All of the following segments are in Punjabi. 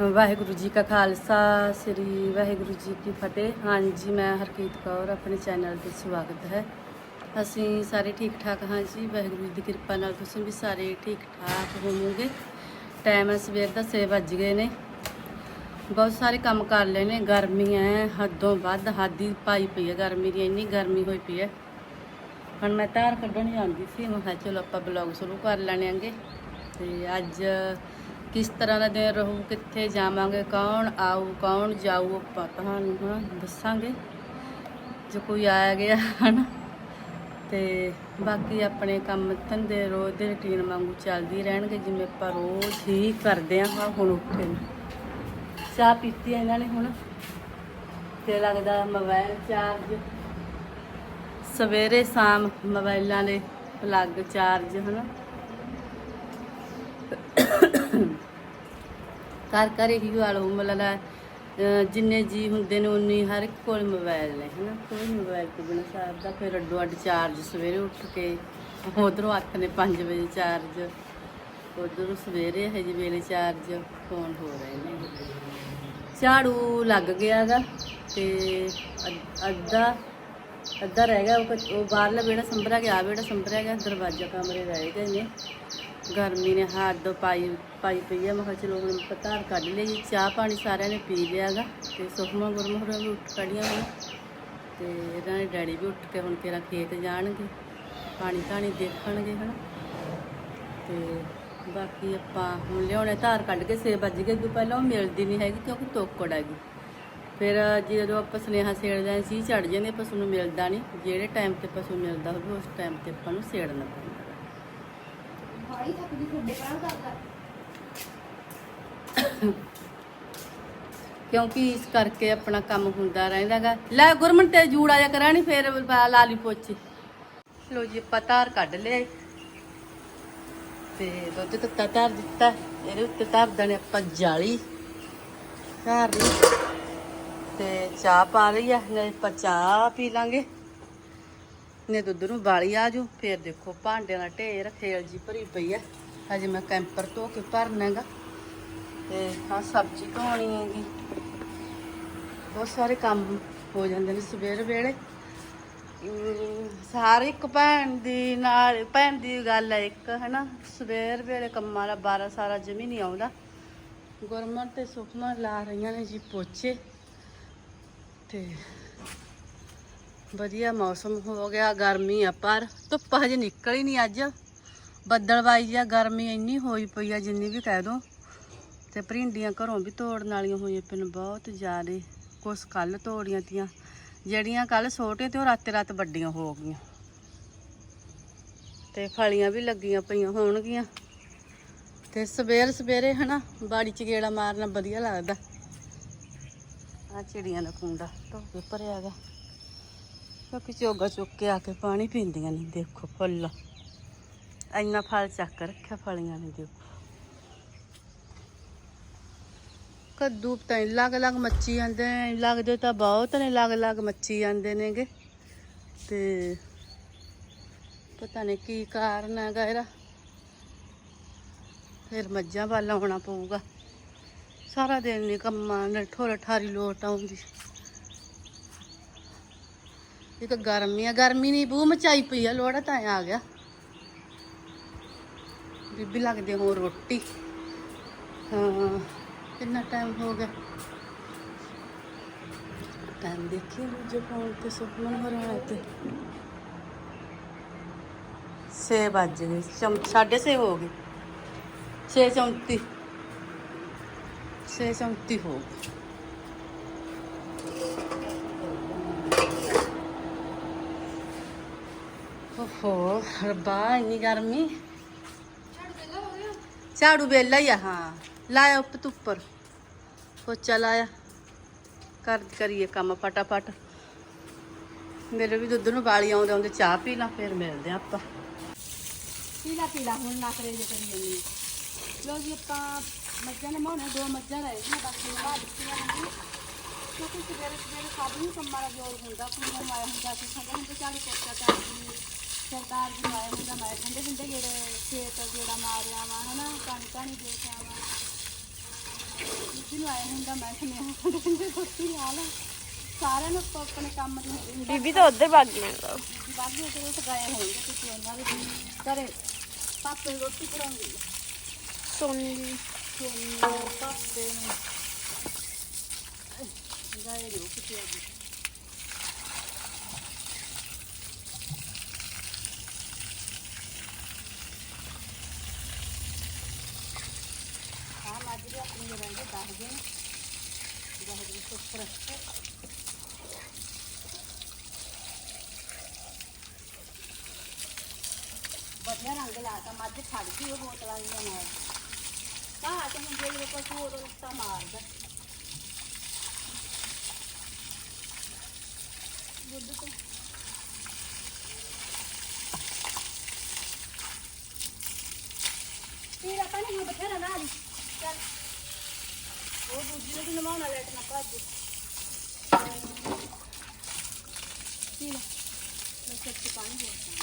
ਵਾਹਿਗੁਰੂ ਜੀ ਕਾ ਖਾਲਸਾ, ਸ੍ਰੀ ਵਾਹਿਗੁਰੂ ਜੀ ਕੀ ਫਤਿਹ। ਹਾਂਜੀ ਮੈਂ ਹਰਕੀਤ ਕੌਰ, ਆਪਣੇ ਚੈਨਲ ਤੇ ਸਵਾਗਤ ਹੈ। ਅਸੀਂ ਸਾਰੇ ਠੀਕ ਠਾਕ ਹਾਂ ਜੀ। ਵਾਹਿਗੁਰੂ ਜੀ ਦੀ ਕਿਰਪਾ ਨਾਲ ਤੁਸੀਂ ਵੀ ਸਾਰੇ ਠੀਕ ਠਾਕ ਹੋਵੋਗੇ। ਟਾਈਮ ਹੈ ਸਵੇਰ ਦਾ 6 ਵੱਜ ਗਏ ਨੇ। ਬਹੁਤ ਸਾਰੇ ਕੰਮ ਕਰ ਲਏ ਨੇ। ਗਰਮੀ ਹੈ, ਹੱਦੋਂ ਵੱਧ ਹਾਦੀ ਪਾਈ ਪਈ ਹੈ ਗਰਮੀ ਦੀ, ਇੰਨੀ ਗਰਮੀ ਹੋਈ ਪਈ ਹੈ। ਹੁਣ ਮੈਂ ਧਾਰ ਕੱਢਣ ਜਾਂਦੀ ਸੀ। ਮੈਂ ਕਿਹਾ ਚਲੋ ਆਪਾਂ ਬਲੌਗ ਸ਼ੁਰੂ ਕਰ ਲੈਣਾਂਗੇ ਤੇ ਅੱਜ ਕਿਸ ਤਰ੍ਹਾਂ ਦਾ ਦਿਨ ਰਹੂ, ਕਿੱਥੇ ਜਾਵਾਂਗੇ, ਕੌਣ ਆਊ, ਕੌਣ ਜਾਊ, ਆਪਾਂ ਤੁਹਾਨੂੰ ਹਾਂ ਦੱਸਾਂਗੇ। ਜੇ ਕੋਈ ਆਇਆ ਗਿਆ, ਹਨ। ਤੇ ਬਾਕੀ ਆਪਣੇ ਕੰਮ ਧੰਦੇ ਰੋਜ਼ ਦੇ ਰੁਟੀਨ ਵਾਂਗੂ ਚੱਲਦੀ ਰਹਿਣਗੇ, ਜਿਵੇਂ ਆਪਾਂ ਰੋਜ਼ ਹੀ ਕਰਦੇ ਹਾਂ, ਹੁਣ ਉੱਠੇ ਨੂੰ। ਚਾਹ ਪੀਤੀ ਇਹਨਾਂ ਨੇ ਹੁਣ। ਤੇ ਲੱਗਦਾ ਮੋਬਾਈਲ ਚਾਰਜ। ਸਵੇਰੇ ਸ਼ਾਮ ਮੋਬਾਈਲਾਂ ਦੇ ਪਲੱਗ ਚਾਰਜ, ਹਨਾ। ਘਰ ਘਰ ਹੀ ਵਾਲੋ ਮਤਲਬ ਜਿੰਨੇ ਜੀ ਹੁੰਦੇ ਨੇ ਉਨੀ ਹਰ ਇੱਕ ਕੋਲ ਮੋਬਾਈਲ ਨੇ, ਹਨਾ? ਕੋਈ ਮੋਬਾਈਲ ਤੋਂ ਬਿਨਾਂ ਦਾ ਫਿਰ ਅੱਡੋ ਅੱਡ ਚਾਰਜ ਸਵੇਰੇ ਉੱਠ ਕੇ, ਉਧਰੋਂ ਆਖ ਨੇ 5 ਵਜੇ ਚਾਰਜ ਉਧਰੋਂ ਸਵੇਰੇ ਹਜੇ ਵੇਲੇ ਚਾਰਜ ਫੋਨ ਹੋ ਰਹੇ ਨੇ। ਝਾੜੂ ਲੱਗ ਗਿਆਗਾ ਤੇ ਅੱਧ- ਅੱਧਾ ਅੱਧਾ ਰਹਿ ਗਿਆ ਉਹ ਕ- ਉਹ ਬਾਹਰਲਾ ਵਿਹੜਾ ਸੰਭਰਿਆ ਗਿਆ, ਆਹ ਵਿਹੜਾ ਸੰਭਰਿਆ ਗਿਆ, ਦਰਵਾਜ਼ਾ ਕਮਰੇ ਰਹਿ ਗਏ ਨੇ। ਗਰਮੀ ਨੇ ਹੱਦ ਪਾਈ ਪਾਈ ਪਈ ਆ। ਮੈਂ ਕਿਹਾ ਚਲੋ ਹੁਣ ਪਤਾਰ ਕੱਢ ਲਈ ਚਾਹ ਪਾਣੀ ਸਾਰਿਆਂ ਨੇ ਪੀ ਲਿਆਗਾ ਤੇ ਸੁਖਮਾ ਗੁਰਮੁਖ ਹੋਰਾਂ ਵੀ ਉੱਠ ਖੜੀਆਂ ਹੁਣ ਤੇ ਇਹਨਾਂ ਦੇ ਡੈਡੀ ਵੀ ਉੱਠ ਕੇ ਹੁਣ ਤੇਰਾ ਖੇਤ ਜਾਣਗੇ। ਪਾਣੀ ਧਾਣੀ ਦੇਖਣਗੇ ਹਨਾ। ਤੇ ਬਾਕੀ ਆਪਾਂ ਹੁਣ ਲਿਆਉਣੇ ਧਾਰ ਕੱਢ ਕੇ ਸੇ ਵੱਜ ਗਏ। ਤੋਂ ਪਹਿਲਾਂ ਉਹ ਮਿਲਦੀ ਨਹੀਂ ਹੈਗੀ ਕਿਉਂਕਿ ਤੋਕੜ ਹੈਗੀ ਫਿਰ ਜਦੋਂ ਆਪਾਂ ਸਨੇਹਾ ਸੇੜਦੇ ਹਾਂ ਸੀ ਚੜ ਜਾਂਦੇ ਪਸ਼ੂ ਨੂੰ ਮਿਲਦਾ ਨਹੀਂ। ਜਿਹੜੇ ਟਾਈਮ ਤੇ ਪਸ਼ੂ ਮਿਲਦਾ ਹੋਵੇ ਉਸ ਟਾਈਮ ਤੇ ਆਪਾਂ ਨੂੰ ਸੇੜਨਾ ਪੈਂਦਾ। ਭਾਈ ਤੱਕ ਦੀ ਤੁਹਾਡੇ ਕਾਹ ਕਰਦਾ ਕਿਉਂਕਿ ਇਸ ਕਰਕੇ ਆਪਣਾ ਕੰਮ ਹੁੰਦਾ ਰਹਿੰਦਾਗਾ। ਲੈ ਗੁਰਮਨ ਤੇ ਜੂੜਾ ਜਾ ਕਰਾਣੀ ਫੇਰ ਲਾ- ਲਾਲੀ ਪੋਚੀ। ਲੋ ਜੀ, ਆਪਾਂ ਧਾਰ ਕੱਢ ਲਿਆ ਤੇ ਦੁੱਧ ਤੱਤਾ ਧਰ ਦਿੱਤਾ। ਇਹਦੇ ਉੱਤੇ ਧਰ ਦੇਣੇ ਆਪਾਂ ਜਾਲੀ। ਧਰ ਲਈ। ਤੇ ਚਾਹ ਪਾ ਲਈ ਆ ਨੇ ਆਪਾਂ ਚਾਹ ਪੀ ਲਾਂਗੇ। ਨੇ ਦੁੱਧ ਨੂੰ ਬਾਲੀ ਆ ਜੂ ਫੇਰ ਦੇਖੋ ਭਾਂਡਿਆਂ ਦਾ ਢੇਰ ਖੇਲ ਜੀ ਭਰੀ ਪਈ ਆ। ਹਜੇ ਮੈਂ ਕੈਂਪਰ ਧੋ ਕੇ ਭਰਨਾ ਹੈਗਾ। ਤੇ ਹਾਂ ਸਬਜ਼ੀ ਧੋਣੀ ਹੈਗੀ। ਬਹੁਤ ਸਾਰੇ ਕੰਮ ਹੋ ਜਾਂਦੇ ਨੇ ਸਵੇਰ ਵੇਲੇ। ਸਾਰੇ ਇੱਕ ਭੈਣ ਦੀ ਨਾਲ, ਭੈਣ ਦੀ ਗੱਲ ਹੈ ਇੱਕ, ਹਨਾ? ਸਵੇਰ ਵੇਲੇ ਕੰਮਾਂ ਦਾ ਬਾਰਾ ਸਾਰਾ ਜਮੀ ਨਹੀਂ ਆਉਂਦਾ। ਗੁਰਮਨ ਤੇ ਸੁਖਮਨ ਲਾ ਰਹੀਆਂ ਨੇ ਜੀ ਪੋਚੇ। ਤੇ ਵਧੀਆ ਮੌਸਮ ਹੋ ਗਿਆ, ਗਰਮੀ ਆ, ਪਰ ਧੁੱਪ ਹਜੇ ਨਿਕਲ ਹੀ ਨਹੀਂ ਅੱਜ ਬੱਦਲਵਾਈ ਆ, ਗਰਮੀ ਇੰਨੀ ਹੋਈ ਪਈ ਆ ਜਿੰਨੀ ਵੀ ਕਹਿ ਦੋ। ਤੇ ਭਰਿੰਡੀਆਂ ਘਰੋਂ ਵੀ ਤੋੜਨ ਵਾਲੀਆਂ ਹੋਈਆਂ ਪਈਆਂ ਬਹੁਤ ਜ਼ਿਆਦੇ, ਕੁਛ ਕੱਲ ਤੋੜੀਆਂ ਤੀਆਂ, ਜਿਹੜੀਆਂ ਕੱਲ ਛੋਟੇ ਤੇ ਉਹ ਰਾਤੇ ਰਾਤ ਵੱਡੀਆਂ ਹੋ ਗਈਆਂ। ਤੇ ਫਲੀਆਂ ਵੀ ਲੱਗੀਆਂ ਪਈਆਂ ਹੋਣਗੀਆਂ। ਤੇ ਸਵੇਰ ਸਵੇਰੇ ਹਨਾ, ਬਾੜੀ ਚ ਗੇੜਾ ਮਾਰਨਾ ਵਧੀਆ ਲੱਗਦਾ। ਆ ਚਿੜੀਆਂ ਦਾ ਕੁੰਡਾ ਧੋ ਕੇ ਭਰਿਆ ਗਿਆ। ਕਿਉਂਕਿ ਚੋਗਾ ਚੁੱਕ ਕੇ ਆ ਕੇ ਪਾਣੀ ਪੀਂਦੀਆਂ ਨੇ, ਦੇਖੋ ਫੁੱਲ। ਇੰਨਾ ਫਲ ਚੱਕ ਰੱਖਿਆ ਫਲੀਆਂ ਨੇ, ਦੇਖੋ। ਕੱਦੂ ਤਾਂ ਲੱਗ ਲੱਗ ਮੱਚੀ ਜਾਂਦੇ ਨੇ, ਲੱਗਦੇ ਤਾਂ ਬਹੁਤ ਨੇ ਲੱਗ ਲੱਗ ਮੱਚੀ ਜਾਂਦੇ ਨੇਗੇ। ਤੇ ਪਤਾ ਨਹੀਂ ਕੀ ਕਾਰਨ ਹੈਗਾ ਇਹਦਾ। ਫਿਰ ਮੱਝਾਂ ਵੱਲ ਆਉਣਾ ਪਊਗਾ। ਸਾਰਾ ਦਿਨ ਨਹੀਂ ਕੰਮਾਂ ਨਾਲ ਠੋਰ ਠਾਰੀ ਲੋਟ ਆਉਂਦੀ। ਇਹ ਤਾਂ ਗਰਮੀ ਆ, ਗਰਮੀ ਨਹੀਂ ਬੂ ਮਚਾਈ ਪਈ ਆ, ਲੋੜਾ ਤਾਂ ਆ ਗਿਆ। ਬੀਬੀ ਲੱਗਦੇ ਹੋ ਰੋਟੀ। ਹਾਂ, ਕਿੰਨਾ ਟਾਈਮ ਹੋ ਗਿਆ? ਟਾਈਮ ਦੇਖੀ ਦੂਜੇ ਫੋਨ ਤੇ ਸੁਪਮਨ ਹੋ ਰਿਹਾ ਤੇ। 6 ਵੱਜ ਗਏ ਚਮ ਸਾਢੇ ਛੇ ਹੋ ਗਏ। 6:34 6:34 ਹੋ ਗਏ। ਓਹੋ ਰੱਬਾ ਇੰਨੀ ਗਰਮੀ? ਝਾੜੂ ਵੇਲਾ ਹੀ ਆ ਹਾਂ। ਲਾਇਆ ਉੱਪ ਤੋਂ ਉੱਪਰ। ਪੋਚਾ ਲਾਇਆ। ਕਰ ਕਰੀਏ ਕੰਮ ਫਟਾਫਟ। ਮੇਰੇ ਵੀ ਦੁੱਧ ਨੂੰ ਵਾਲੀ ਆਉਂਦੇ ਆਉਂਦੇ ਚਾਹ ਪੀ ਲਾਂ ਫਿਰ ਮਿਲਦੇ ਆ ਆਪਾਂ। ਪੀਲਾ ਪੀਲਾ ਹੁਣ ਨਾ ਕਰੇ ਜੇ ਕਰੀ ਜਾਂਦੀ। ਲੋ ਜੀ ਆਪਾਂ ਮੱਝਾਂ ਨੇ ਮਾਉਣੇ ਦੋ ਮੱਝਾਂ ਰਹਿ ਗਈਆਂ ਬਾਕੀ ਬਾਅਦ ਦਿੱਤੀਆਂ ਨੇ। ਕਿਉਂਕਿ ਸਵੇਰੇ ਸਵੇਰੇ ਸਭ ਨੂੰ ਕੰਮਾਂ ਦਾ ਜ਼ੋਰ ਹੁੰਦਾ ਕੁੜੀਆਂ ਨੂੰ ਆਇਆ ਹੁੰਦਾ ਸੀ ਸਾਡੇ ਹੁੰਦੇ ਚਾਲੀ ਪੋਚਾ ਕਰ ਦੀ ਸਰਦਾਰ ਜੀ ਨੂੰ ਆਇਆ ਹੁੰਦਾ ਮੈਂ ਕਹਿੰਦੇ ਹੁੰਦੇ ਜਿਹੜੇ ਖੇਤ ਜਿਹੜਾ ਮਾਰਿਆ ਵਾ ਹਨਾ ਪਾਣੀ ਪਾਣੀ ਦੇ ਕੇ ਆਵਾ। ਬੀਬੀ ਨੂੰ ਆਇਆ ਹੁੰਦਾ ਮੈਂ ਸੁਣਿਆ ਕਹਿੰਦੇ ਰੋਟੀ ਲਾ ਲਾ। ਸਾਰਿਆਂ ਨੂੰ ਆਪੋ ਆਪਣੇ ਕੰਮ ਹੁੰਦੇ ਬੀਬੀ ਤਾਂ ਉੱਧਰ ਗਈ ਮੈਨੂੰ ਬਾਕੀ ਤੇ ਉਹ ਤਾਂ ਗਏ ਹੋਣਗੇ ਤੁਸੀਂ ਉਹਨਾਂ ਦੇ ਘਰੇ। ਪਾਪੇ ਨੂੰ ਰੋਟੀ ਹੈ ਸੋਨੀ ਸੋਨੂੰ ਪਾਪੇ ਨੂੰ। ਗਏ ਨੇ ਉਹ ਕਿਤੇ ਅੱਜ ਹਾਂ ਮਾਜਰੀ ਆਪਣੀ ਦੇ ਰਹਿੰਦੇ ਦੱਸ ਦਿਨ ਦਸ ਦਿਨ ਸੁਪਰ ਵਧੀਆ ਰੰਗ ਲਾਤਾ ਮੱਝ ਛੱਡ ਗਈ ਉਹ ਬੋਤਲਾਂ ਦੀਆਂ ਨਾਲ ਕਹਾ ਤੇ ਹੁਣ ਜਿਹੜੇ ਪਸ਼ੂ ਉਹ ਰਸਤਾ ਮਾਰਦਾ ਦੁੱਧ ਤੋਂ ਤੇਰਾ ਪਾਣੀ ਹੁਣ ਬਥੇਰਾ ਨਾ ਲਈ ਚੱਲ ਉਹ ਦੂਜੀ ਨੂੰ ਵੀ ਨਵਾਉਣਾ ਲੈਟ ਨਾ ਭੱਜ ਪੀ ਲੈ ਮੈਂ ਸੱਚੀ ਪਾਣੀ ਬੋਲਦਾ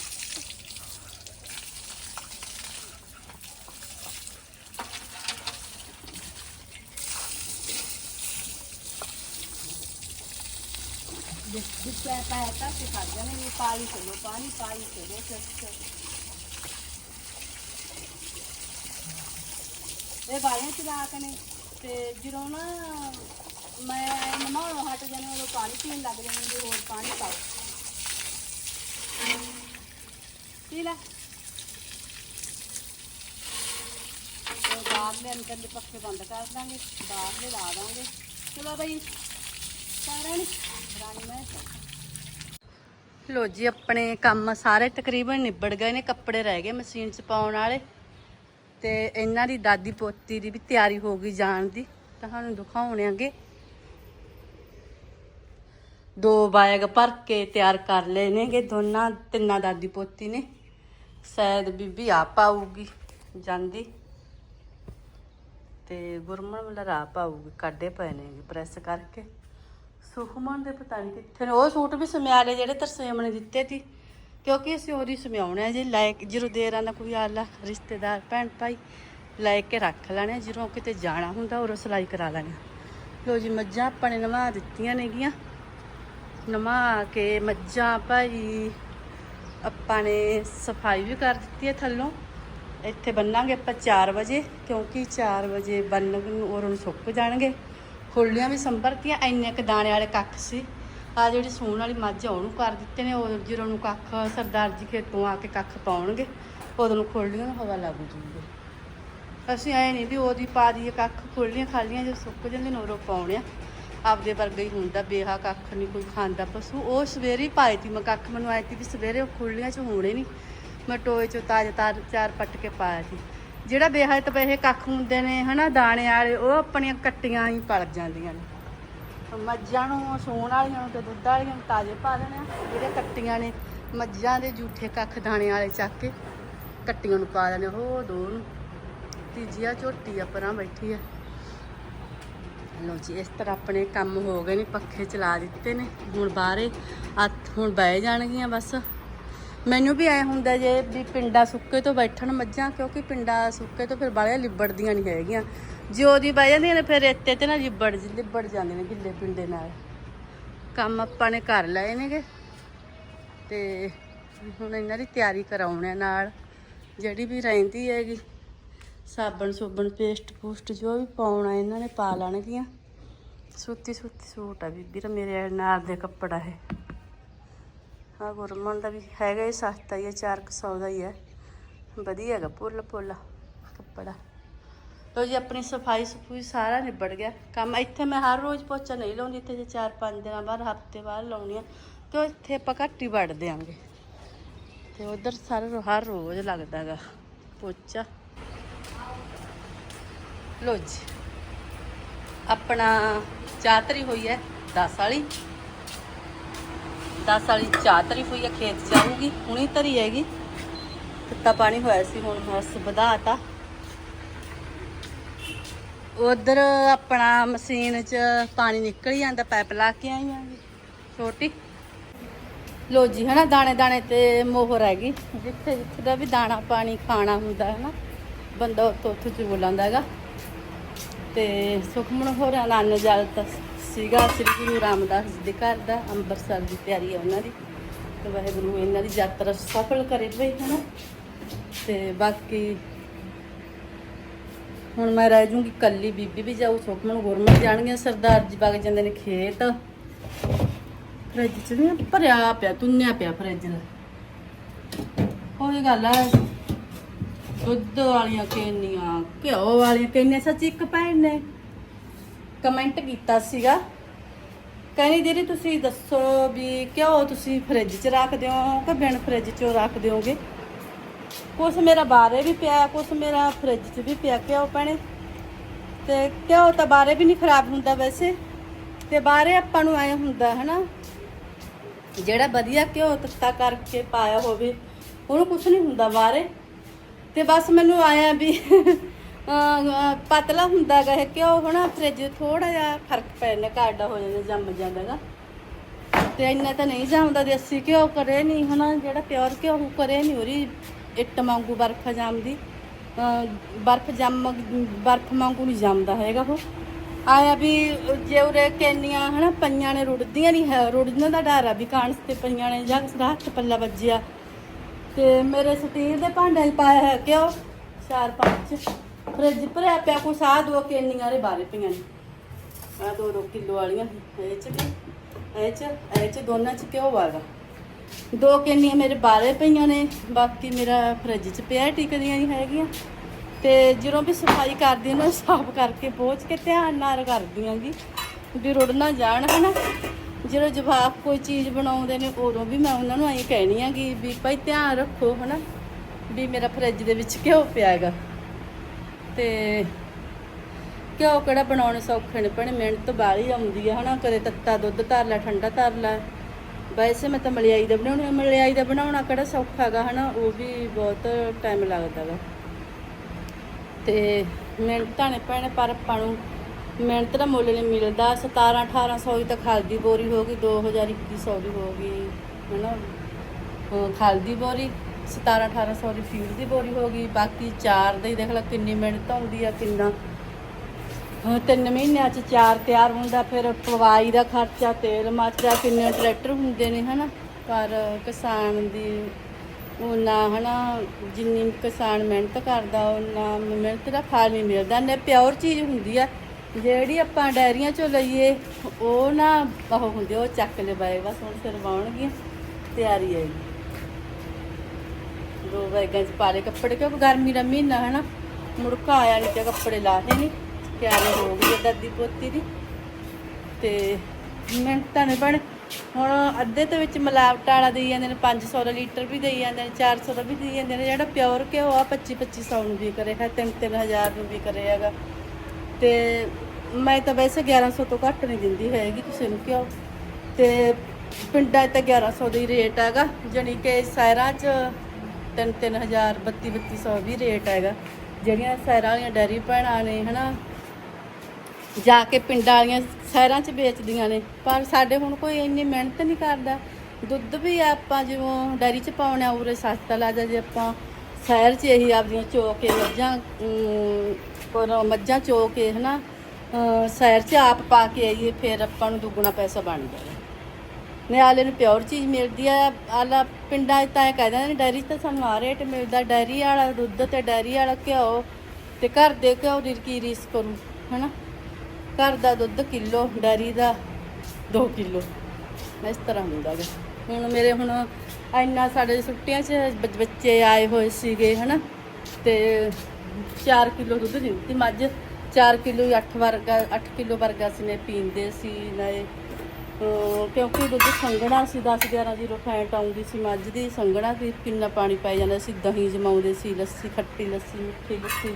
ਜਿਸ ਜਿਸ ਪੈ ਪਾਇਆ ਤਾਂ ਤੇ ਖੜ ਜਾਣੇ ਇਹ ਪਾਲੀ ਚਲੋ ਪਾਣੀ ਪਾਲੀ ਚਲੋ ਸੱਚ ਇਹ ਬਾਲੀਆਂ ਚਲਾ ਕੇ ਨੇ ਤੇ ਜਦੋਂ ਨਾ ਮੈਂ ਨਮਾਉਣੋਂ ਹਟ ਜਾਣੇ ਉਦੋਂ ਪਾਣੀ ਪੀਣ ਲੱਗ ਜਾਣੇ ਵੀ ਹੋਰ ਪਾਣੀ ਪਾਓ ਪੀ ਲੈ ਉਹ ਬਾਹਰਲੇ ਅੰਦਰ ਦੇ ਪੱਖੇ ਬੰਦ ਕਰ ਦਾਂਗੇ ਬਾਹਰਲੇ ਲਾ ਦਾਂਗੇ। ਚਲੋ ਬਈ, ਸਾਰਿਆਂ ਨੇ ਰਾਣੀ ਮੈਂ। ਲੋ ਜੀ, ਆਪਣੇ ਕੰਮ ਸਾਰੇ ਤਕਰੀਬਨ ਨਿਬੜ ਗਏ ਨੇ, ਕੱਪੜੇ ਰਹਿ ਗਏ ਮਸ਼ੀਨ 'ਚ ਪਾਉਣ ਵਾਲੇ। ਤੇ ਇਹਨਾਂ ਦੀ ਦਾਦੀ ਪੋਤੀ ਦੀ ਵੀ ਤਿਆਰੀ ਹੋ ਗਈ ਜਾਣ ਦੀ, ਤੁਹਾਨੂੰ ਦਿਖਾਉਣਾਂਗੇ ਦੋ ਬੈਗ ਭਰ ਕੇ ਤਿਆਰ ਕਰ ਲਏ ਨੇਗੇ, ਦੋਨਾਂ ਤਿੰਨਾਂ ਦਾਦੀ ਪੋਤੀ ਨੇ। ਸ਼ਾਇਦ ਬੀਬੀ ਆਪ ਪਾਊਗੀ ਜਾਂਦੀ। ਤੇ ਗੁਰਮਨ ਵਾਲਾ ਰਾਹ ਪਾਊਗੀ ਕਾਢੇ ਪਏ ਨੇ ਪ੍ਰੈਸ ਕਰਕੇ। ਸੁਖਮਨ ਦੇ ਪਤਾ ਨਹੀਂ ਕਿੱਥੇ ਨੇ ਉਹ ਸੂਟ ਵੀ ਸਮਿਆ ਲਏ ਜਿਹੜੇ ਤਰਸੇਮ ਨੇ ਦਿੱਤੇ ਸੀ। ਕਿਉਂਕਿ ਅਸੀਂ ਉਹਦੀ ਸਮਿਆਉਣੇ ਆ ਜੇ ਲੈ ਕੇ ਜਦੋਂ ਦੇਰਾਂ ਦਾ ਕੋਈ ਆਲਾ ਰਿਸ਼ਤੇਦਾਰ ਭੈਣ ਭਾਈ ਲੈ ਕੇ ਰੱਖ ਲੈਣੇ ਆ, ਜਦੋਂ ਕਿਤੇ ਜਾਣਾ ਹੁੰਦਾ ਉਹ ਸਿਲਾਈ ਕਰਾ ਲੈਣੇ ਆ। ਲੋ ਜੀ ਮੱਝਾਂ ਆਪਾਂ ਨੇ ਨਵਾ ਦਿੱਤੀਆਂ ਨੇਗੀਆਂ। ਨਵਾ ਕੇ ਮੱਝਾਂ ਭਾਈ ਆਪਾਂ ਨੇ ਸਫ਼ਾਈ ਵੀ ਕਰ ਦਿੱਤੀ ਹੈ ਥੱਲੋਂ। ਇੱਥੇ ਬੰਨਾਂਗੇ ਆਪਾਂ 4 ਵਜੇ, ਕਿਉਂਕਿ 4 ਵਜੇ ਬੰਨ ਨੂੰ ਔਰ ਨੂੰ ਸੁੱਕ ਜਾਣਗੇ। ਖੁੱਲੀਆਂ ਵੀ ਸੰਭਰਤੀਆਂ, ਇੰਨੇ ਕ ਦਾਣੇ ਵਾਲੇ ਕੱਖ ਸੀ। ਆ ਜਿਹੜੀ ਸੂਣ ਵਾਲੀ ਮੱਝ ਆ, ਉਹਨੂੰ ਕਰ ਦਿੱਤੇ ਨੇ, ਉਹ ਜਦੋਂ ਨੂੰ ਕੱਖ ਸਰਦਾਰ ਜੀ ਖੇਤੋਂ ਆ ਕੇ ਕੱਖ ਪਾਉਣਗੇ ਉਦੋਂ ਨੂੰ ਖੁੱਲੀਆਂ ਨੂੰ ਹਵਾ ਲੱਗ ਜੂਗੀ। ਅਸੀਂ ਐ ਨਹੀਂ ਵੀ ਉਹਦੀ ਪਾ ਦੀਏ ਕੱਖ ਖੁੱਲੀਆਂ ਖਾਲੀਆਂ, ਜੇ ਸੁੱਕ ਜਾਂਦੇ ਨੇ ਉਦੋਂ ਪਾਉਣੇ ਆ। ਆਪਦੇ ਵਰਗਾ ਹੀ ਹੁੰਦਾ, ਬੇਹਾ ਕੱਖ ਨਹੀਂ ਕੋਈ ਖਾਂਦਾ ਪਸ਼ੂ। ਉਹ ਸਵੇਰੇ ਹੀ ਪਾਏ ਤੀ ਮੈਂ ਕੱਖ, ਮੈਨੂੰ ਆਈ ਤੀ ਵੀ ਸਵੇਰੇ ਉਹ ਖੁੱਲੀਆਂ ਚ ਹੋਣੇ ਨਹੀਂ ਮੈਂ ਟੋਏ ਚੋਂ ਤਾਜ਼ਾ ਤਾਰ, ਚਾਰ ਪੱਟ ਕੇ ਪਾਇਆ ਸੀ ਜਿਹੜਾ ਬੇਹਾ ਤਪੇਹੇ ਕੱਖ ਹੁੰਦੇ ਨੇ, ਹਨਾ, ਦਾਣੇ ਵਾਲੇ, ਉਹ ਆਪਣੀਆਂ ਕੱਟੀਆਂ ਹੀ ਪਲ ਜਾਂਦੀਆਂ ਨੇ। ਮੱਝਾਂ ਨੂੰ, ਸੂਣ ਵਾਲੀਆਂ ਨੂੰ ਤੇ ਦੁੱਧ ਵਾਲੀਆਂ ਨੂੰ ਤਾਜ਼ੇ ਪਾ ਦੇਣੇ ਆ। ਜਿਹੜੇ ਕੱਟੀਆਂ ਨੇ, ਮੱਝਾਂ ਦੇ ਜੂਠੇ ਕੱਖ ਦਾਣੇ ਵਾਲੇ ਚੱਕ ਕੇ ਕੱਟੀਆਂ ਨੂੰ ਪਾ ਦੇਣੇ, ਉਹ ਦੋ ਨੂੰ। ਤੀਜੀ ਝੋਟੀ ਆ ਪਰਾਂ ਬੈਠੀ ਆ। ਲੋ ਜੀ, ਇਸ ਤਰ੍ਹਾਂ ਆਪਣੇ ਕੰਮ ਹੋ ਗਏ ਨੇ, ਪੱਖੇ ਚਲਾ ਦਿੱਤੇ ਨੇ, ਹੁਣ ਬਾਹਰੇ ਹੱਥ ਹੁਣ ਬਹਿ ਜਾਣਗੀਆਂ ਬਸ। ਮੈਨੂੰ ਵੀ ਐ ਹੁੰਦਾ ਜੇ ਵੀ ਪਿੰਡਾ ਸੁੱਕੇ ਤੋਂ ਬੈਠਣ ਮੱਝਾਂ, ਕਿਉਂਕਿ ਪਿੰਡਾ ਸੁੱਕੇ ਤੋਂ ਫਿਰ ਬਾਹਲੀਆਂ ਲਿਬੜਦੀਆਂ ਨਹੀਂ ਹੈਗੀਆਂ। ਜਿਉਂ ਦੀ ਬਹਿ ਜਾਂਦੀਆਂ ਨੇ, ਫਿਰ ਇੱਥੇ ਤੇ ਨਾ ਲਿਬੜ ਲਿਬੜ ਜਾਂਦੇ ਨੇ ਗਿੱਲੇ ਪਿੰਡੇ ਨਾਲ। ਕੰਮ ਆਪਾਂ ਨੇ ਕਰ ਲਏ ਨੇਗੇ। ਤੇ ਹੁਣ ਇਹਨਾਂ ਦੀ ਤਿਆਰੀ ਕਰਾਉਣੇ ਨਾਲ, ਜਿਹੜੀ ਵੀ ਰਹਿੰਦੀ ਹੈਗੀ। ਸਾਬਣ ਸੁਬਣ, ਪੇਸਟ ਪੂਸਟ ਜੋ ਵੀ ਪਾਉਣਾ ਇਹਨਾਂ ਨੇ ਪਾ ਲੈਣਗੀਆਂ। ਸੂਤੀ ਸੂਤੀ ਸੂਟ ਆ ਬੀਬੀ ਦਾ, ਮੇਰੇ ਨਾਲ ਦੇ ਕੱਪੜਾ ਹੈ ਆ ਗੁਰਮਨ ਦਾ ਵੀ ਹੈਗਾ ਇਹ ਸਸਤਾ ਹੀ ਹੈ 400 ਦਾ ਹੀ ਹੈ ਵਧੀਆ ਹੈਗਾ ਪੁੱਲ ਪੁੱਲ ਕੱਪੜਾ। ਲੋ ਜੀ, ਆਪਣੀ ਸਫ਼ਾਈ ਸਫੂਈ ਸਾਰਾ ਨਿਬੜ ਗਿਆ। ਕੰਮ ਇੱਥੇ ਮੈਂ ਹਰ ਰੋਜ਼ ਪੋਚਾ ਨਹੀਂ ਲਾਉਂਦੀ, ਇੱਥੇ ਜੇ 4-5 ਦਿਨਾਂ ਬਾਅਦ, ਹਫ਼ਤੇ ਬਾਅਦ ਲਾਉਣੀ ਆ, ਤੇ ਇੱਥੇ ਆਪਾਂ ਘੱਟ ਹੀ ਵੜ ਦਿਆਂਗੇ ਤੇ ਉਧਰ ਸਾਰਾ ਹਰ ਰੋਜ਼ ਲੱਗਦਾ ਹੈਗਾ ਪੋਚਾ। ਲੋ ਜੀ। ਆਪਣਾ ਚਾਤਰੀ ਹੋਈ ਹੈ 10 ਵਾਲੀ। 10 ਵਾਲੀ ਚਾਤਰੀ ਹੋਈ ਹੈ, ਖੇਤ ਜਾਊਗੀ। ਹੁਣੀ ਧਰੀ ਹੈਗੀ। ਕੁੱਤਾ ਪਾਣੀ ਹੋਇਆ ਸੀ, ਹੁਣ ਬਸ ਵਧਾਤਾ। ਉਧਰ ਆਪਣਾ ਮਸ਼ੀਨ 'ਚ ਪਾਣੀ ਨਿਕਲ ਹੀ ਜਾਂਦਾ, ਪਾਈਪ ਲਾ ਕੇ ਆਈ ਆਂ ਛੋਟੀ। ਲੋ ਜੀ, ਹਨਾ, ਦਾਣੇ ਦਾਣੇ ਤੇ ਮੋਹਰ ਹੈਗੀ। ਜਿੱਥੇ ਜਿੱਥੇ ਦਾ ਵੀ ਦਾਣਾ ਪਾਣੀ ਖਾਣਾ ਹੁੰਦਾ ਹੈ ਨਾ ਬੰਦਾ ਉੱਥੋਂ ਉੱਥੋਂ ਚੁਗ ਲੈਂਦਾ ਹੈਗਾ। ਤੇ ਸੁਖਮਨ ਹੋਰਾਂ ਦਾ ਅੰਨ ਜਲ ਸੀਗਾ, ਸ੍ਰੀ ਗੁਰੂ ਰਾਮਦਾਸ ਜੀ ਦੇ ਘਰ ਦਾ ਅੰਮ੍ਰਿਤਸਰ ਦੀ ਤਿਆਰੀ ਹੈ ਉਹਨਾਂ ਦੀ। ਤੇ ਵਾਹਿਗੁਰੂ ਇਹਨਾਂ ਦੀ ਯਾਤਰਾ ਸਫਲ ਕਰੇ ਭਈ ਹਨਾ? ਤੇ ਬਾਕੀ ਹੁਣ ਮੈਂ ਰਹਿ ਜੂੰਗੀ ਕੱਲੀ, ਬੀਬੀ ਵੀ ਜਾਊ, ਸੁਖਮਨ ਗੁਰਮਤ ਜਾਣਗੇ ਸਰਦਾਰ ਜੀ ਵਗ ਜਾਂਦੇ ਨੇ ਖੇਤ। ਫਰਿੱਜ ਚ ਭਰਿਆ ਪਿਆ ਤੁੰਨਿਆ ਪਿਆ ਫਰਿੱਜ ਦਾ। ਉਹੀ ਗੱਲ ਆ ਦੁੱਧ ਵਾਲੀਆਂ ਕੇਨੀਆਂ ਘਿਓ ਵਾਲੀਆਂ ਕੇਨੀਆਂ ਸੱਚ ਇੱਕ ਭੈਣ ਨੇ ਕਮੈਂਟ ਕੀਤਾ ਸੀਗਾ। ਕਹਿੰਦੀ ਜਿਹੜੀ ਤੁਸੀਂ ਦੱਸੋ ਵੀ ਘਿਓ ਤੁਸੀਂ ਫਰਿੱਜ 'ਚ ਰੱਖਦੇ ਹੋ ਕਿ ਬਿਨ ਫਰਿੱਜ 'ਚੋਂ ਰੱਖ ਦਿਓਗੇ ਕੁਛ ਮੇਰਾ ਬਾਹਰੇ ਵੀ ਪਿਆ, ਕੁਛ ਮੇਰਾ ਫਰਿੱਜ 'ਚ ਵੀ ਪਿਆ ਘਿਓ ਭੈਣੇ। ਤੇ ਘਿਓ ਤਾਂ ਬਾਹਰੇ ਵੀ ਨਹੀਂ ਖਰਾਬ ਹੁੰਦਾ ਵੈਸੇ, ਤੇ ਬਾਹਰੇ ਆਪਾਂ ਨੂੰ ਐ ਹੁੰਦਾ, ਹਨਾ? ਜਿਹੜਾ ਵਧੀਆ ਘਿਓ ਤੱਤਾ ਕਰਕੇ ਪਾਇਆ ਹੋਵੇ, ਉਹਨੂੰ ਕੁਛ ਨਹੀਂ ਹੁੰਦਾ ਬਾਹਰੇ। ਤੇ ਬਸ ਮੈਨੂੰ ਆਇਆ ਵੀ ਪਤਲਾ ਹੁੰਦਾ ਗਾ ਇਹ ਘਿਓ ਹਨਾ ਫ੍ਰਿਜ ਥੋੜਾ ਜਿਹਾ ਫ਼ਰਕ ਪੈ ਜਾਂਦਾ ਕਾਰਡਾ ਹੋ ਜਾਂਦਾ ਜੰਮ ਜਾਂਦਾਗਾ ਤੇ ਇੰਨਾ ਤਾਂ ਨਹੀਂ ਜੰਮਦਾ ਦੇਸੀ ਘਿਓ ਕਰੇ ਨਹੀਂ ਹਨਾ ਜਿਹੜਾ ਪਿਓਰ ਘਿਓ ਕਰੇ ਨਹੀਂ ਉਹਦੀ ਇੱਟ ਵਾਂਗੂ ਬਰਫ ਜੰਮਦੀ। ਅਹ, ਬਰਫ ਜੰਮ ਬਰਫ ਵਾਂਗੂ ਨਹੀਂ ਜੰਮਦਾ ਹੈਗਾ ਉਹ। ਆਇਆ ਵੀ ਜੇ ਉਰੇ ਕੈਨੀਆਂ ਹਨਾ ਪਈਆਂ ਨੇ ਰੁੜਦੀਆਂ ਨਹੀਂ ਹੈ ਰੁੜਨ ਦਾ ਡਰ ਆ ਵੀ ਕਾਂਸ ਤੇ ਪਈਆਂ ਨੇ ਜਾਂ ਕਿਸੇ ਦਾ ਹੱਥ ਪੱਲਾ ਵੱਜਿਆ। ਤੇ ਮੇਰੇ ਸਟੀਲ ਦੇ ਭਾਂਡੇ 'ਚ ਪਾਇਆ ਹੈ ਕਿਉਂ? ਚਾਰ ਪੰਜ ਫ੍ਰਿਜ ਭਰਿਆ ਪਿਆ ਕੁਛ ਸਾਹ ਦੋ ਕੇਨੀਆਂ ਦੇ ਬਾਰੇ ਪਈਆਂ ਨੇ। ਆ ਦੋ ਦੋ ਕਿਲੋ ਵਾਲੀਆਂ ਇਹ ਚ ਵੀ ਇਹ ਚ ਇਹ ਚ ਦੋਨਾਂ ਚ ਕਿਉਂ ਵਾਗਾ ਦੋ ਕੇਨੀਆਂ ਮੇਰੇ ਬਾਰੇ ਪਈਆਂ ਨੇ, ਬਾਕੀ ਮੇਰਾ ਫ੍ਰਿਜ 'ਚ ਪਿਆ, ਟਿਕਦੀਆਂ ਹੀ ਹੈਗੀਆਂ। ਤੇ ਜਦੋਂ ਵੀ ਸਫ਼ਾਈ ਕਰਦੀ ਨਾ ਸਾਫ਼ ਕਰਕੇ ਪੋਚ ਕੇ ਧਿਆਨ ਨਾਲ ਕਰਦੀਆਂ ਜੀ ਵੀ ਰੁੜ ਨਾ ਜਾਣ, ਹਨਾ? ਜਦੋਂ ਜਵਾਬ ਕੋਈ ਚੀਜ਼ ਬਣਾਉਂਦੇ ਨੇ ਉਦੋਂ ਵੀ ਮੈਂ ਉਹਨਾਂ ਨੂੰ ਐਂ ਕਹਿਣੀ ਆ ਕਿ ਵੀ ਭਾਈ ਧਿਆਨ ਰੱਖੋ ਹਨਾ, ਵੀ ਮੇਰਾ ਫਰਿੱਜ ਦੇ ਵਿੱਚ ਘਿਓ ਪਿਆ ਹੈਗਾ। ਤੇ ਘਿਓ ਕਿਹੜਾ ਬਣਾਉਣੇ ਸੌਖੇ ਨੇ ਭੈਣੇ, ਮਿਹਨਤ ਬਾਹਲੀ ਆਉਂਦੀ ਆ ਹਨਾ, ਕਦੇ ਤੱਤਾ ਦੁੱਧ ਧਰ ਲੈ, ਠੰਡਾ ਧਰ ਲੈ। ਵੈਸੇ ਮੈਂ ਤਾਂ ਮਲਿਆਈ ਦਾ ਬਣਾਉਣੀ ਆ ਮਲਿਆਈ ਦਾ ਬਣਾਉਣਾ ਕਿਹੜਾ ਸੌਖਾ ਹੈਗਾ ਹਨਾ, ਉਹ ਵੀ ਬਹੁਤ ਟਾਈਮ ਲੱਗਦਾ ਵਾ। ਤੇ ਮਿਹਨਤਾਂ ਨੇ ਭੈਣੇ, ਪਰ ਆਪਾਂ ਨੂੰ ਮਿਹਨਤ ਦਾ ਮੁੱਲ ਨਹੀਂ ਮਿਲਦਾ। 17 1800 ਦੀ ਤਾਂ ਖਲਦੀ ਬੋਰੀ ਹੋ ਗਈ 2000 2100 ਦੀ ਹੋ ਗਈ, ਹਨਾ? ਅਹ ਖਲਦੀ ਬੋਰੀ 17 1800 ਦੀ ਫੀਡ ਦੀ ਬੋਰੀ ਹੋ ਗਈ। ਬਾਕੀ ਚਾਰ ਦਾ ਹੀ ਦੇਖ ਲੈ ਕਿੰਨੀ ਮਿਹਨਤ ਆਉਂਦੀ ਆ, ਕਿੰਨਾ। ਤਿੰਨ ਮਹੀਨਿਆਂ ਚ ਚਾਰ ਤਿਆਰ ਹੁੰਦਾ, ਫਿਰ ਪਵਾਈ ਦਾ ਖਰਚਾ, ਤੇਲ ਮੱਚਦਾ ਕਿੰਨੇ ਟਰੈਕਟਰ ਹੁੰਦੇ ਨੇ, ਹਨਾ? ਪਰ ਕਿਸਾਨ ਦੀ ਉਹਨਾਂ ਹਨਾ? ਜਿੰਨੀ ਕਿਸਾਨ ਮਿਹਨਤ ਕਰਦਾ ਉਹਨਾਂ ਮਿਹਨਤ ਦਾ ਫਲ ਨਹੀਂ ਮਿਲਦਾ। ਨੇ ਪਿਓਰ ਚੀਜ਼ ਹੁੰਦੀ ਆ ਜਿਹੜੀ ਆਪਾਂ ਡੈਰੀਆਂ ਚੋਂ ਲਈਏ, ਉਹ ਨਾ ਉਹ ਹੁੰਦੇ ਉਹ ਚੱਕ ਲੈ ਬਾਏ, ਬਸ ਹੁਣ ਸਿਰ ਵਾਉਣਗੀਆਂ, ਤਿਆਰੀ ਹੈ ਦੋ ਬੈਗਾਂ ਚ ਪਾ ਲਏ ਕੱਪੜੇ, ਕਿਉਂਕਿ ਗਰਮੀ ਦਾ ਮਹੀਨਾ ਹੈ ਨਾ, ਮੁੜਕਾ ਆਇਆ ਨਹੀਂ ਤੇ ਕੱਪੜੇ ਲਾਹੇ ਨਹੀਂ ਤਿਆਰੀ ਹੋ ਗਈ ਦਾਦੀ ਪੋਤੀ ਦੀ। ਤੇ ਮਿੰਟਾਂ ਨੇ ਬਣ, ਹੁਣ ਅੱਧੇ ਦੇ ਵਿੱਚ ਮਿਲਾਵਟ ਵਾਲਾ ਦੇਈ ਜਾਂਦੇ ਨੇ 500 ਦਾ ਲੀਟਰ ਵੀ ਦੇਈ ਜਾਂਦੇ ਨੇ 400 ਦਾ ਵੀ ਦੇਈ ਜਾਂਦੇ ਨੇ, ਜਿਹੜਾ ਪਿਓਰ ਘਿਓ ਆ 25 2500 ਨੂੰ ਵੀ ਕਰੇ, ਹੈ 3 3000 ਨੂੰ ਵੀ ਕਰੇ ਹੈਗਾ। ਤੇ ਮੈਂ ਤਾਂ ਵੈਸੇ 1100 ਤੋਂ ਘੱਟ ਨਹੀਂ ਦਿੰਦੀ ਹੈਗੀ ਕਿਸੇ ਨੂੰ ਘਿਓ ਤੇ ਪਿੰਡਾਂ 'ਚ ਤਾਂ 1100 ਦਾ ਹੀ ਰੇਟ ਹੈਗਾ, ਜਾਣੀ ਕਿ ਸ਼ਹਿਰਾਂ 'ਚ 3 3000 32 3200 ਵੀ ਰੇਟ ਹੈਗਾ। ਜਿਹੜੀਆਂ ਸ਼ਹਿਰਾਂ ਵਾਲੀਆਂ ਡੈਰੀ ਭੈਣਾਂ ਨੇ, ਹਨਾ? ਜਾ ਕੇ ਪਿੰਡਾਂ ਵਾਲੀਆਂ ਸ਼ਹਿਰਾਂ 'ਚ ਵੇਚਦੀਆਂ ਨੇ, ਪਰ ਸਾਡੇ ਹੁਣ ਕੋਈ ਇੰਨੀ ਮਿਹਨਤ ਨਹੀਂ ਕਰਦਾ। ਦੁੱਧ ਵੀ ਆਪਾਂ ਜਿਵੇਂ ਡੈਰੀ 'ਚ ਪਾਉਣਾ ਉਰੇ ਸਸਤਾ ਲੱਗਦਾ ਜੇ ਆਪਾਂ। ਸ਼ਹਿਰ 'ਚ ਇਹੀ ਆਪਦੀਆਂ ਚੋ ਕੇ ਮੱਝਾਂ ਅਮ, ਮੱਝਾਂ ਚੋ ਕੇ ਹਨਾ ਅਮ, ਸ਼ਹਿਰ 'ਚ ਆਪ ਪਾ ਕੇ ਆਈਏ ਫਿਰ ਆਪਾਂ ਨੂੰ ਦੁੱਗਣਾ ਪੈਸਾ ਬਣ ਜਾਵੇ ਨਿਆਲੇ ਨੂੰ ਪਿਓਰ ਚੀਜ਼ ਮਿਲਦੀ ਆ ਆਲਾ ਪਿੰਡਾਂ 'ਚ ਤਾਂ ਇਹ ਕਹਿੰਦੇ ਨੇ ਡੈਰੀ ਤਾਂ ਸਾਨੂੰ ਆ ਰੇਟ ਮਿਲਦਾ ਡੈਰੀ ਵਾਲਾ ਦੁੱਧ ਤੇ ਡੈਰੀ ਵਾਲਾ ਘਿਓ ਤੇ ਘਰ ਦੇ ਘਿਓ ਦੀ ਕੀ ਰੀਸ ਕਰੂ ਹਨਾ? ਘਰ ਦਾ ਦੁੱਧ ਕਿਲੋ ਡੈਰੀ ਦਾ 2 ਕਿਲੋ ਇਸ ਤਰ੍ਹਾਂ ਹੁੰਦਾ ਗਾ। ਹੁਣ ਮੇਰੇ ਹੁਣ ਇੰਨਾ ਸਾਡੇ ਛੁੱਟੀਆਂ 'ਚ ਬੱਚ- ਬੱਚੇ ਆਏ ਹੋਏ ਸੀਗੇ, ਹਨਾ? ਤੇ 4 ਕਿਲੋ ਦੁੱਧ ਦਿੰਦੀ ਮੱਝ 4 ਕਿਲੋ 8 ਵਰਗਾ 8 ਕਿਲੋ ਵਰਗਾ ਸੀ ਨੇ ਪੀਂਦੇ ਸੀ ਨਾਲੇ। ਅਹ ਕਿਉਂਕਿ ਦੁੱਧ ਸੰਘਣਾ ਸੀ 10 11 ਦੀ ਫੈਂਟ ਆਉਂਦੀ ਸੀ ਮੱਝ ਦੀ, ਸੰਘਣਾ ਵੀ ਕਿੰਨਾ ਪਾਣੀ ਪੈ ਜਾਂਦਾ ਸੀ, ਦਹੀਂ ਜਮਾਉਂਦੇ ਸੀ, ਲੱਸੀ, ਖੱਟੀ ਲੱਸੀ, ਮਿੱਠੀ ਲੱਸੀ।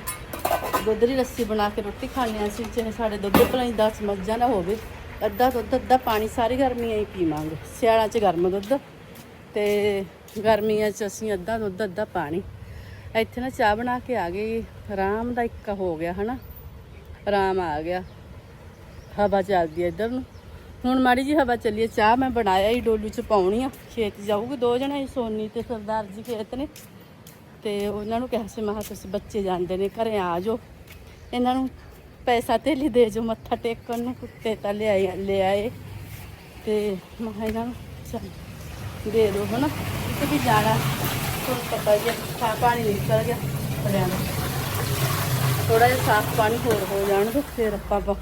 ਦੁੱਧ ਦੀ ਲੱਸੀ ਬਣਾ ਕੇ ਰੋਟੀ ਖਾਂਦੇ ਹਾਂ ਅਸੀਂ ਚਾਹੇ ਸਾਡੇ ਦੁੱਧ ਭਲਾਈ 10 ਮੱਝਾਂ ਦਾ ਹੋਵੇ, ਅੱਧਾ ਦੁੱਧ, ਅੱਧਾ ਪਾਣੀ ਸਾਰੀ ਗਰਮੀਆਂ ਹੀ ਪੀਵਾਂਗੇ, ਸਿਆਲਾਂ 'ਚ ਗਰਮ ਦੁੱਧ। ਤੇ ਗਰਮੀਆਂ 'ਚ ਅਸੀਂ ਅੱਧਾ ਦੁੱਧ ਅੱਧਾ ਪਾਣੀ। ਇੱਥੇ ਨਾ ਚਾਹ ਬਣਾ ਕੇ ਆ ਗਏ। ਆਰਾਮ ਦਾ ਇੱਕ ਹੋ ਗਿਆ ਹਨਾ? ਆਰਾਮ ਆ ਗਿਆ। ਹਵਾ ਚੱਲਦੀ ਹੈ ਇੱਧਰ ਨੂੰ। ਹੁਣ ਮਾੜੀ ਜੀ ਹਵਾ ਚੱਲੀਏ ਚਾਹ ਮੈਂ ਬਣਾਇਆ ਹੀ ਡੋਲੂ ਚ ਪਾਉਣੀ ਆ। ਖੇਤ ਜਾਊਗੀ ਦੋ ਜਣੇ ਹੀ, ਸੋਨੀ ਤੇ ਸਰਦਾਰ ਜੀ ਖੇਤ ਨੇ। ਤੇ ਉਹਨਾਂ ਨੂੰ ਕਿਹਾ ਸੀ ਮੈਂ ਕਿਹਾ ਤੁਸੀਂ ਬੱਚੇ ਜਾਂਦੇ ਨੇ ਘਰੇ ਆ ਜਾਓ। ਇਹਨਾਂ ਨੂੰ ਪੈਸਾ ਧੇਲੀ ਦੇ ਜੋ ਮੱਥਾ ਟੇਕਣ ਨੂੰ ਕੁੱਤੇ ਤਾਂ ਲਿਆਏ ਲੈ ਆਏ ਤੇ ਮੈਂ ਇਹਨਾਂ ਨੂੰ ਚੱਲ ਦੇ ਦੋ, ਹਨਾ? ਕਿਤੇ ਵੀ ਜਾਣਾ ਤੁਹਾਨੂੰ ਪਤਾ ਹੀ ਹੈ ਪਾਣੀ ਨਿਕਲ ਗਿਆ। ਬੜਿਆਂ ਦਾ ਥੋੜਾ ਜਿਹਾ ਸਾਫ਼ ਪਾਣੀ ਹੋਰ ਹੋ ਜਾਣ ਦੋ, ਫਿਰ ਆਪਾਂ ਬ-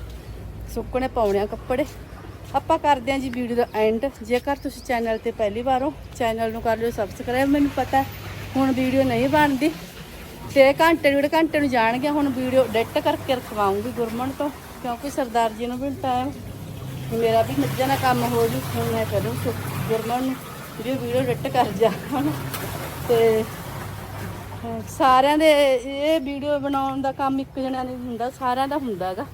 ਸੁੱਕਣੇ ਪਾਉਣੇ ਆ ਕੱਪੜੇ। ਆਪਾਂ ਕਰਦੇ ਹਾਂ ਜੀ ਵੀਡੀਓ ਦਾ ਐਂਡ ਜੇਕਰ ਤੁਸੀਂ ਚੈਨਲ ਤੇ ਪਹਿਲੀ ਵਾਰ ਹੋ ਚੈਨਲ ਨੂੰ ਕਰ ਲਿਓ ਸਬਸਕ੍ਰਾਈਬ ਮੈਨੂੰ ਪਤਾ ਹੁਣ ਵੀਡੀਓ ਨਹੀਂ ਬਣਦੀ। ਤੇ ਘੰਟੇ ਡੇਢ ਘੰਟੇ ਨੂੰ ਜਾਣਗੇ, ਹੁਣ ਵੀਡੀਓ ਐਡਿਟ ਕਰਕੇ ਰਖਵਾਉਂਗੀ ਗੁਰਮਨ ਤੋਂ, ਕਿਉਂਕਿ ਸਰਦਾਰ ਜੀ ਨੂੰ ਵੀ ਟਾਈਮ ਮੇਰਾ ਵੀ ਮੱਝਾਂ ਦਾ ਕੰਮ ਹੋ ਜੂ, ਹੁਣ ਮੈਂ ਕਰੂੰ ਸੁ- ਗੁਰਮਨ ਨੂੰ ਵੀ ਵੀਡੀਓ ਐਡਿਟ ਕਰ ਜਾ ਹੁਣ। ਤੇ ਸਾਰਿਆਂ ਦੇ ਇਹ ਵੀਡੀਓ ਬਣਾਉਣ ਦਾ ਕੰਮ ਇੱਕ ਜਣਿਆਂ ਨਹੀਂ ਹੁੰਦਾ, ਸਾਰਿਆਂ ਦਾ ਹੁੰਦਾ ਹੈਗਾ।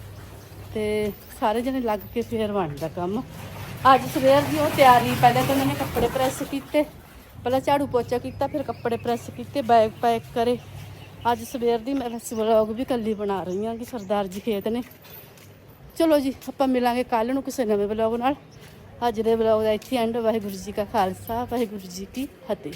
ਤੇ ਸਾਰੇ ਜਣੇ ਲੱਗ ਕੇ ਫੇਰ ਬਣਦਾ ਕੰਮ। ਅੱਜ ਸਵੇਰ ਦੀ ਉਹ ਤਿਆਰੀ, ਪਹਿਲਾਂ ਤਾਂ ਉਹਨਾਂ ਕੱਪੜੇ ਪ੍ਰੈਸ ਕੀਤੇ। ਪਹਿਲਾਂ ਝਾੜੂ ਪੋਚਾ ਕੀਤਾ, ਫਿਰ ਕੱਪੜੇ ਪ੍ਰੈਸ ਕੀਤੇ ਬੈਗ ਪੈਕ ਕਰੇ। ਅੱਜ ਸਵੇਰ ਦੀ ਮੈਂ ਵਲੌਗ ਵੀ ਕੱਲੀ ਬਣਾ ਰਹੀ ਹਾਂ ਕਿ ਸਰਦਾਰ ਜੀ ਖੇਤ ਨੇ। ਚਲੋ ਜੀ, ਆਪਾਂ ਮਿਲਾਂਗੇ ਕੱਲ ਨੂੰ ਕਿਸੇ ਨਵੇਂ ਵਲੌਗ ਨਾਲ। ਅੱਜ ਦੇ ਵਲੌਗ ਦਾ ਇੱਥੇ ਐਂਡ ਵਾਹਿਗੁਰੂ ਜੀ ਕਾ ਖਾਲਸਾ ਵਾਹਿਗੁਰੂ ਜੀ ਕੀ ਫਤਿਹ।